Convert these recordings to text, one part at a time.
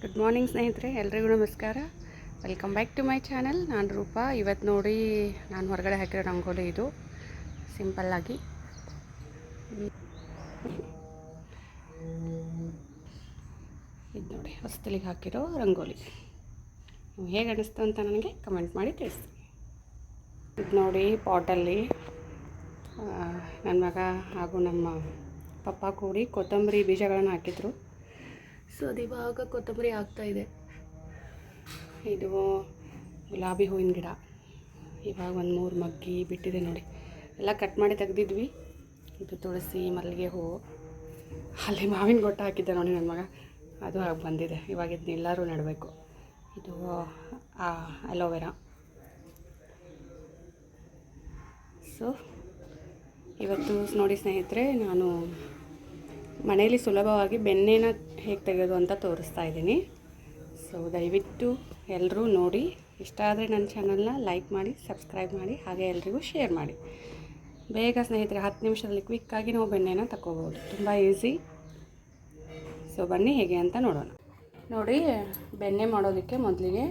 Good morning ಸ್ನೇಹಿತರೆ. ಎಲ್ರಿಗೂ ನಮಸ್ಕಾರ. Welcome back to my channel ನಾನು ರೂಪಾ. ಇವತ್ತು ನೋಡಿ ನಾನು ಹೊರಗಡೆ ಹಾಕಿರೋ ರಂಗೋಲಿ ಇದು. ಸಿಂಪಲ್ಲಾಗಿ ಇದು ನೋಡಿ, ಹೊಸತಲಿಗೆ ಹಾಕಿರೋ ರಂಗೋಲಿ. ನೀವು ಹೇಗೆ ಅನ್ನಿಸ್ತು ಅಂತ ನನಗೆ ಕಮೆಂಟ್ ಮಾಡಿ ತಿಳಿಸಿ ಇದು ನೋಡಿ, ಪಾಟಲ್ಲಿ ನನ್ನ ಮಗ ಹಾಗೂ ನಮ್ಮ ಪಪ್ಪ ಕೂಡಿ ಕೊತ್ತಂಬರಿ ಬೀಜಗಳನ್ನು ಹಾಕಿದ್ರು. ಸೊ ಅದು ಇವಾಗ ಕೊತ್ತಂಬರಿ ಇದೆ. ಇದು ಗುಲಾಬಿ ಹೂವಿನ ಗಿಡ. ಇವಾಗ ಒಂದು ಮೂರು ಮಗ್ಗಿ ಬಿಟ್ಟಿದೆ ನೋಡಿ. ಎಲ್ಲ ಕಟ್ ಮಾಡಿ ತೆಗೆದಿದ್ವಿ. ಇದು ತುಳಸಿ, ಮಲ್ಲಿಗೆ ಹೂವು ಅಲ್ಲಿ ಮಾವಿನ ಗೊಟ್ಟ ಹಾಕಿದ್ದೆ ನೋಡಿ ನನ್ನ ಮಗ. ಅದು ಆಗಿ ಬಂದಿದೆ. ಇವಾಗ ಇದನ್ನೆಲ್ಲರೂ ನೆಡಬೇಕು. ಇದು ಅಲೋವೆರಾ. ಸೊ ಇವತ್ತು ನೋಡಿ ಸ್ನೇಹಿತರೆ, ನಾನು ಮನೆಯಲ್ಲಿ ಸುಲಭವಾಗಿ ಬೆನ್ನೇನ ಹೇಗೆ ತೆಗೆಯೋದು ಅಂತ ತೋರಿಸ್ತಾ ಇದ್ದೀನಿ. ಸೊ ದಯವಿಟ್ಟು ಎಲ್ಲರೂ ನೋಡಿ. ಇಷ್ಟ ಆದರೆ ನನ್ನ ಚಾನಲ್ನ ಲೈಕ್ ಮಾಡಿ, ಸಬ್ಸ್ಕ್ರೈಬ್ ಮಾಡಿ, ಹಾಗೆ ಎಲ್ರಿಗೂ ಶೇರ್ ಮಾಡಿ. ಬೇಗ ಸ್ನೇಹಿತರೆ, ಹತ್ತು ನಿಮಿಷದಲ್ಲಿ ಕ್ವಿಕ್ಕಾಗಿ ನಾವು ಬೆಣ್ಣೆನ ತಗೋಬೋದು ತುಂಬ ಈಸಿ ಸೊ ಬನ್ನಿ, ಹೇಗೆ ಅಂತ ನೋಡೋಣ. ನೋಡಿ, ಬೆಣ್ಣೆ ಮಾಡೋದಕ್ಕೆ ಮೊದಲಿಗೆ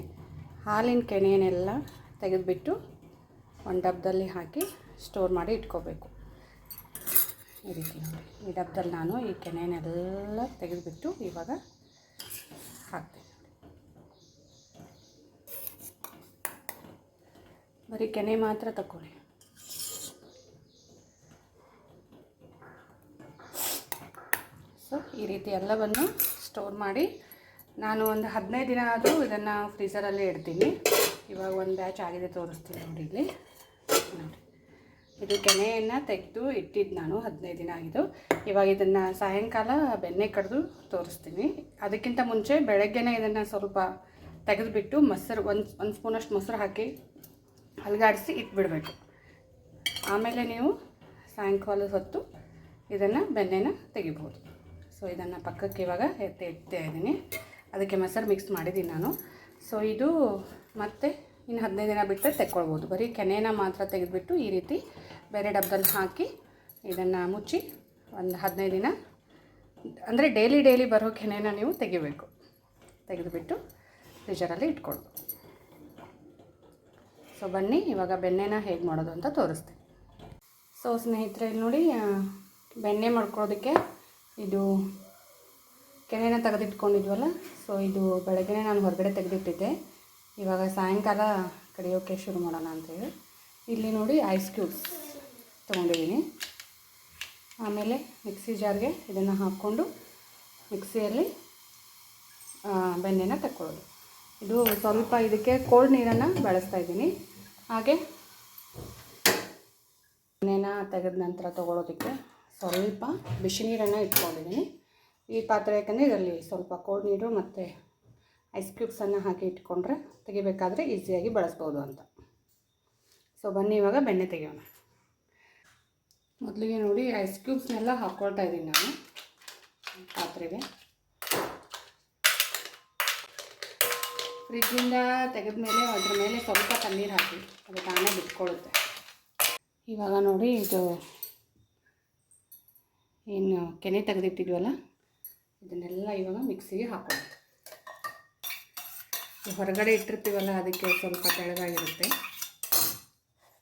ಹಾಲಿನ ಕೆನೆಯನ್ನೆಲ್ಲ ತೆಗೆದುಬಿಟ್ಟು ಒಂದು ಡಬ್ಬದಲ್ಲಿ ಹಾಕಿ ಸ್ಟೋರ್ ಮಾಡಿ ಇಟ್ಕೋಬೇಕು. ಈ ರೀತಿ ನೋಡಿ, ಈ ಡಬ್ಬದಲ್ಲಿ ನಾನು ಈ ಕೆನೆಯನ್ನೆಲ್ಲ ತೆಗೆದುಬಿಟ್ಟು ಇವಾಗ ಹಾಕ್ತೀನಿ. ಬರೀ ಕೆನೆ ಮಾತ್ರ ತಗೊಳ್ಳಿ ಸೊ ಈ ರೀತಿ ಎಲ್ಲವನ್ನು ಸ್ಟೋರ್ ಮಾಡಿ ನಾನು ಒಂದು ಹದಿನೈದು ದಿನ ಆದರೂ ಇದನ್ನು ಫ್ರೀಸರಲ್ಲಿ ಇಡ್ತೀನಿ. ಇವಾಗ ಒಂದು ಬ್ಯಾಚ್ ಆಗಿದೆ ತೋರಿಸ್ತೀನಿ ನೋಡಿ ಇಲ್ಲಿ. ನೋಡಿ. ಇದು ಕೆನೆಯನ್ನು ತೆಗೆದು ಇಟ್ಟಿದ್ದು ನಾನು ಹದಿನೈದು ದಿನ ಆಗಿದ್ದು. ಇವಾಗ ಇದನ್ನು ಸಾಯಂಕಾಲ ಬೆಣ್ಣೆ ಕಡಿದು ತೋರಿಸ್ತೀನಿ. ಅದಕ್ಕಿಂತ ಮುಂಚೆ ಬೆಳಗ್ಗೆನೇ ಇದನ್ನು ಸ್ವಲ್ಪ ತೆಗೆದುಬಿಟ್ಟು ಮೊಸರು ಒಂದು ಒಂದು ಸ್ಪೂನಷ್ಟು ಮೊಸರು ಹಾಕಿ ಅಲುಗಾಡಿಸಿ ಇಟ್ಬಿಡಬೇಕು. ಆಮೇಲೆ ನೀವು ಸಾಯಂಕಾಲದ ಹೊತ್ತು ಇದನ್ನು ಬೆಣ್ಣೆನ ತೆಗಿಬೋದು. ಸೊ ಇದನ್ನು ಪಕ್ಕಕ್ಕೆ ಇವಾಗ ಎತ್ತಿ ಇಡ್ತಾ ಇದ್ದೀನಿ. ಅದಕ್ಕೆ ಮೊಸರು ಮಿಕ್ಸ್ ಮಾಡಿದ್ದೀನಿ ನಾನು. ಸೊ ಇದು ಮತ್ತೆ ಇನ್ನು ಹದಿನೈದು ದಿನ ಬಿಟ್ಟರೆ ತೆಕ್ಕೊಳ್ಬೋದು. ಬರೀ ಕೆನೆನ ಮಾತ್ರ ತೆಗೆದುಬಿಟ್ಟು ಈ ರೀತಿ ಬೇರೆ ಡಬ್ಬದಲ್ಲಿ ಹಾಕಿ ಇದನ್ನು ಮುಚ್ಚಿ ಒಂದು ಹದಿನೈದು ದಿನ, ಅಂದರೆ ಡೈಲಿ ಡೈಲಿ ಬರೋ ಕೆನೆನ ನೀವು ತೆಗಿಬೇಕು. ತೆಗೆದುಬಿಟ್ಟು ಫ್ರಿಜರಲ್ಲಿ ಇಟ್ಕೊಳ್ಬೋದು ಸೊ ಬನ್ನಿ, ಇವಾಗ ಬೆಣ್ಣೆನ ಹೇಗೆ ಮಾಡೋದು ಅಂತ ತೋರಿಸ್ತೀನಿ. ಸೊ ಸ್ನೇಹಿತರೆ, ಇಲ್ಲಿ ನೋಡಿ ಬೆಣ್ಣೆ ಮಾಡ್ಕೊಳ್ಳೋದಕ್ಕೆ ಇದು ಕೆನೆನ ತೆಗೆದಿಟ್ಕೊಂಡಿದ್ವಲ್ಲ? ಸೊ ಇದು ಬೆಳಗ್ಗೆ ನಾನು ಹೊರಗಡೆ ತೆಗೆದಿಟ್ಟಿದ್ದೆ. ಇವಾಗ ಸಾಯಂಕಾಲ ಕಡಿಯೋಕ್ಕೆ ಶುರು ಮಾಡೋಣ ಅಂತೇಳಿ ಇಲ್ಲಿ ನೋಡಿ ಐಸ್ ಕ್ಯೂಬ್ಸ್ ತೊಗೊಂಡಿದ್ದೀನಿ. ಆಮೇಲೆ ಮಿಕ್ಸಿ ಜಾರ್ಗೆ ಇದನ್ನು ಹಾಕ್ಕೊಂಡು ಮಿಕ್ಸಿಯಲ್ಲಿ ಬೆಣ್ಣೆನ ತಕ್ಕೊಳ್ಳೋದು. ಇದು ಸ್ವಲ್ಪ ಇದಕ್ಕೆ ಕೋಲ್ಡ್ ನೀರನ್ನು ಬಳಸ್ತಾ ಇದ್ದೀನಿ. ಹಾಗೆ ಬೆಣ್ಣೆನ ತೆಗೆದ ನಂತರ ತೊಗೊಳೋದಕ್ಕೆ ಸ್ವಲ್ಪ ಬಿಸಿ ನೀರನ್ನು ಇಟ್ಕೊಂಡಿದ್ದೀನಿ. ಈ ಪಾತ್ರೆ ಯಾಕಂದರೆ ಇದರಲ್ಲಿ ಸ್ವಲ್ಪ ಕೋಲ್ಡ್ ನೀರು ಮತ್ತು ಐಸ್ ಕ್ಯೂಬ್ಸನ್ನು ಹಾಕಿ ಇಟ್ಕೊಂಡ್ರೆ ತೆಗಿಬೇಕಾದ್ರೆ ಈಸಿಯಾಗಿ ಬಳಸ್ಬೋದು ಅಂತ. ಸೊ ಬನ್ನಿ ಇವಾಗ ಬೆಣ್ಣೆ ತೆಗೆಯೋಣ. ಮೊದಲಿಗೆ ನೋಡಿ ಐಸ್ ಕ್ಯೂಬ್ಸ್ನೆಲ್ಲ ಹಾಕ್ಕೊಳ್ತಾ ಇದ್ದೀನಿ ನಾನು. ಪಾತ್ರೆಗೆ. ಫ್ರಿಜ್ಜಿಂದ ತೆಗೆದ ಮೇಲೆ ಅದ್ರ ಮೇಲೆ ಸ್ವಲ್ಪ ತಣ್ಣೀರು ಹಾಕಿ, ಅದು ತಾನೇ ಬಿಟ್ಕೊಳ್ಳುತ್ತೆ. ಇವಾಗ ನೋಡಿ ಇದು ಏನು ಕೆನೆ ತೆಗೆದಿಟ್ಟಿದ್ವಲ್ಲ, ಇದನ್ನೆಲ್ಲ ಇವಾಗ ಮಿಕ್ಸಿಗೆ ಹಾಕೊಳ್ಳಿ ಹೊರಗಡೆ ಇಟ್ಟಿರ್ತೀವಲ್ಲ, ಅದಕ್ಕೆ ಸ್ವಲ್ಪ ತೆಳಗಾಗಿರುತ್ತೆ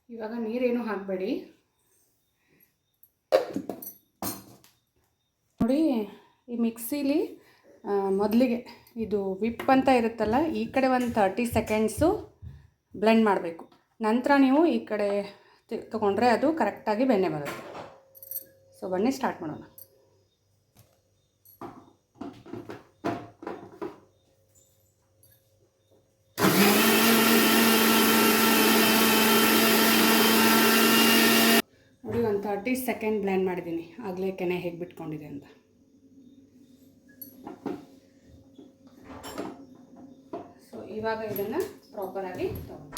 ಇವಾಗ ನೀರೇನು ಹಾಕಬೇಡಿ. ನೋಡಿ, ಈ ಮಿಕ್ಸಿಲಿ ಮೊದಲಿಗೆ ಇದು ವಿಪ್ ಅಂತ ಇರುತ್ತಲ್ಲ, ಈ ಕಡೆ ಒಂದು ತರ್ಟಿ ಸೆಕೆಂಡ್ಸು ಬ್ಲೆಂಡ್ ಮಾಡಬೇಕು. ನಂತರ ನೀವು ಈ ಕಡೆ ತಗೊಂಡ್ರೆ ಅದು ಕರೆಕ್ಟಾಗಿ ಬೆಣ್ಣೆ ಬರುತ್ತೆ. ಸೊ ಬನ್ನಿ ಸ್ಟಾರ್ಟ್ ಮಾಡೋಣ. ತರ್ಟಿ ಸೆಕೆಂಡ್ ಬ್ಲೆಂಡ್ ಮಾಡಿದ್ದೀನಿ. ಆಗಲೇ ಕೆನೆ ಹೇಗೆ ಬಿಟ್ಕೊಂಡಿದೆ ಅಂತ. ಸೊ ಇವಾಗ ಇದನ್ನು ಪ್ರಾಪರಾಗಿ ತಗೊಂಡು.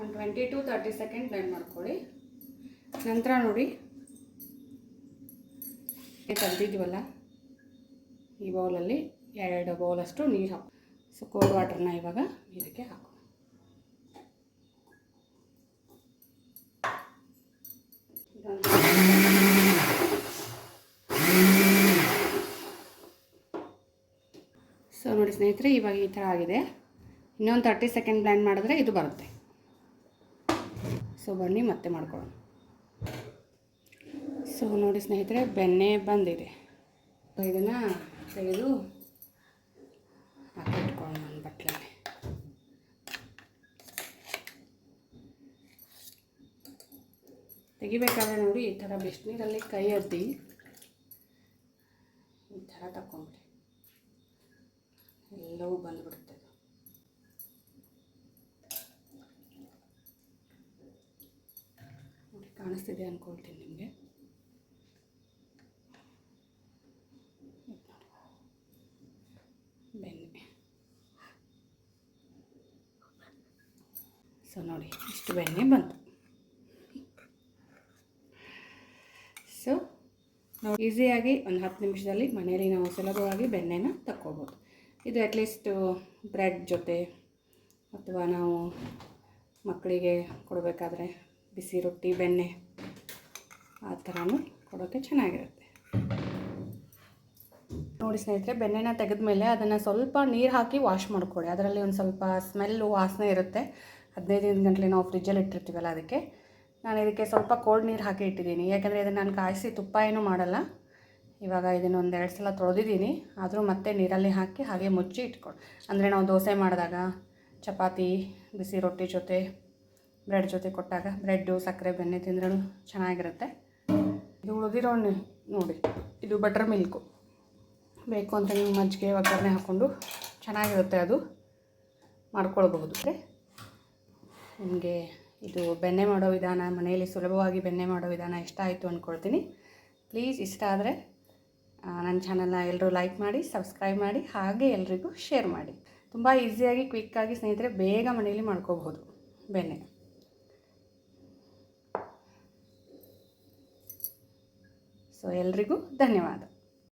ಒಂದು twenty to thirty second blend ಮಾಡ್ಕೊಳ್ಳಿ. ನಂತರ ನೋಡಿ. ತೆಗೆದಿದ್ದೀವಲ್ಲ ಈ ಬೌಲಲ್ಲಿ ಎರಡು ಬೌಲಷ್ಟು ನೀರು ಹಾಕು ಸೊ ಕೋಲ್ಡ್ ವಾಟರ್ನ ಇವಾಗ ಇದಕ್ಕೆ ಹಾಕು. ಸೊ ನೋಡಿ ಸ್ನೇಹಿತರೆ, ಇವಾಗ ಈ ಥರ ಆಗಿದೆ. ಇನ್ನೊಂದು ತರ್ಟಿ ಸೆಕೆಂಡ್ ಬ್ಲ್ಯಾಂಡ್ ಮಾಡಿದ್ರೆ ಇದು ಬರುತ್ತೆ. ಸೊ ಬನ್ನಿ, ಮತ್ತೆ ಮಾಡ್ಕೊಳ್ಳೋಣ. ಸೊ ನೋಡಿ ಸ್ನೇಹಿತರೆ, ಬೆಣ್ಣೆ ಬಂದಿದೆ. ಇದನ್ನು ತೆಗೆದು ಹಾಕಿಟ್ಕೊಳ್ಳೋಣ ಒಂದು ಬಟ್ಲಲ್ಲಿ. ತೆಗಿಬೇಕಾದ್ರೆ ನೋಡಿ, ಈ ಥರ ಬಿಸಿನೀರಲ್ಲಿ ಕೈ ಅದ್ದಿ ಈ ಥರ ತಗೊಂಡ್ಬಿಡಿ ಎಲ್ಲವೂ ಬಂದ್ಬಿಡುತ್ತೆ. ನೋಡಿ, ಕಾಣಿಸ್ತಿದೆ ಅಂದ್ಕೊಳ್ತೀನಿ ನಿಮಗೆ. ಬೆಣ್ಣೆ ಸೊ ನೋಡಿ, ಇಷ್ಟು ಬೆಣ್ಣೆ ಬಂತು. ಸೊ ನಾವು ಈಸಿಯಾಗಿ ಒಂದು ಹತ್ತು ನಿಮಿಷದಲ್ಲಿ ಮನೆಯಲ್ಲಿ ನಾವು ಸುಲಭವಾಗಿ ಬೆಣ್ಣೆನ ತಕ್ಕೋಬೋದು. ಇದು ಅಟ್ಲೀಸ್ಟ್ ಬ್ರೆಡ್ ಜೊತೆ ಅಥವಾ ನಾವು ಮಕ್ಕಳಿಗೆ ಕೊಡಬೇಕಾದ್ರೆ ಬಿಸಿ ರೊಟ್ಟಿ, ಬೆಣ್ಣೆ ಆ ಥರನೂ ಕೊಡೋಕ್ಕೆ ಚೆನ್ನಾಗಿರುತ್ತೆ. ನೋಡಿ ಸ್ನೇಹಿತರೆ, ಬೆಣ್ಣೆನ ತೆಗೆದ್ಮೇಲೆ ಅದನ್ನು ಸ್ವಲ್ಪ ನೀರು ಹಾಕಿ ವಾಶ್ ಮಾಡಿಕೊಡಿ ಅದರಲ್ಲಿ ಒಂದು ಸ್ವಲ್ಪ ಸ್ಮೆಲ್ಲು ವಾಸನೆ ಇರುತ್ತೆ. ಹದಿನೈದು ಗಂಟಲೆ ನಾವು ಫ್ರಿಜ್ಜಲ್ಲಿ ಇಟ್ಟಿರ್ತೀವಲ್ಲ ಅದಕ್ಕೆ. ನಾನು ಇದಕ್ಕೆ ಸ್ವಲ್ಪ ಕೋಲ್ಡ್ ನೀರು ಹಾಕಿ ಇಟ್ಟಿದ್ದೀನಿ. ಯಾಕೆಂದರೆ ಇದನ್ನು ನಾನು ಕಾಯಿಸಿ ತುಪ್ಪ ಏನೂ ಮಾಡಲ್ಲ. ಇವಾಗ ಇದನ್ನು ಎರಡು ಸಲ ತೊಳೆದಿದ್ದೀನಿ. ಆದರೂ ಮತ್ತೆ ನೀರಲ್ಲಿ ಹಾಕಿ ಹಾಗೆ ಮುಚ್ಚಿ ಇಟ್ಕೊಂಡು ಅಂದರೆ ನಾವು ದೋಸೆ ಮಾಡಿದಾಗ ಚಪಾತಿ, ಬಿಸಿ ರೊಟ್ಟಿ ಜೊತೆ, ಬ್ರೆಡ್ ಜೊತೆ ಕೊಟ್ಟಾಗ ಬ್ರೆಡ್ಡು ಸಕ್ಕರೆ, ಬೆಣ್ಣೆ ತಿಂದ್ರೂ ಚೆನ್ನಾಗಿರುತ್ತೆ. ಇದು ಉಳಿದಿರೋ ನೋಡಿ. ಇದು ಬಟರ್ ಮಿಲ್ಕು. ಬೇಕು ಅಂತ ನೀವು ಮಜ್ಜಿಗೆ ಒಗ್ಗರಣೆ ಹಾಕ್ಕೊಂಡು ಚೆನ್ನಾಗಿರುತ್ತೆ ಅದು. ಮಾಡ್ಕೊಳ್ಬಹುದು. ನಿಮಗೆ ಇದು ಬೆಣ್ಣೆ ಮಾಡೋ ವಿಧಾನ, ಮನೆಯಲ್ಲಿ ಸುಲಭವಾಗಿ ಬೆಣ್ಣೆ ಮಾಡೋ ವಿಧಾನ ಇಷ್ಟ ಆಯಿತು ಅಂದ್ಕೊಳ್ತೀನಿ ಪ್ಲೀಸ್ ಇಷ್ಟ ಆದರೆ ನನ್ನ ಚಾನಲ್ನ ಎಲ್ಲರೂ ಲೈಕ್ ಮಾಡಿ, ಸಬ್ಸ್ಕ್ರೈಬ್ ಮಾಡಿ, ಹಾಗೆ ಎಲ್ರಿಗೂ ಶೇರ್ ಮಾಡಿ. ತುಂಬ ಈಸಿಯಾಗಿ, ಕ್ವಿಕ್ಕಾಗಿ ಸ್ನೇಹಿತರೆ, ಬೇಗ ಮನೆಯಲ್ಲಿ ಮಾಡ್ಕೋಬಹುದು. ಬೆಣ್ಣೆ. ಸೊ ಎಲ್ರಿಗೂ ಧನ್ಯವಾದ.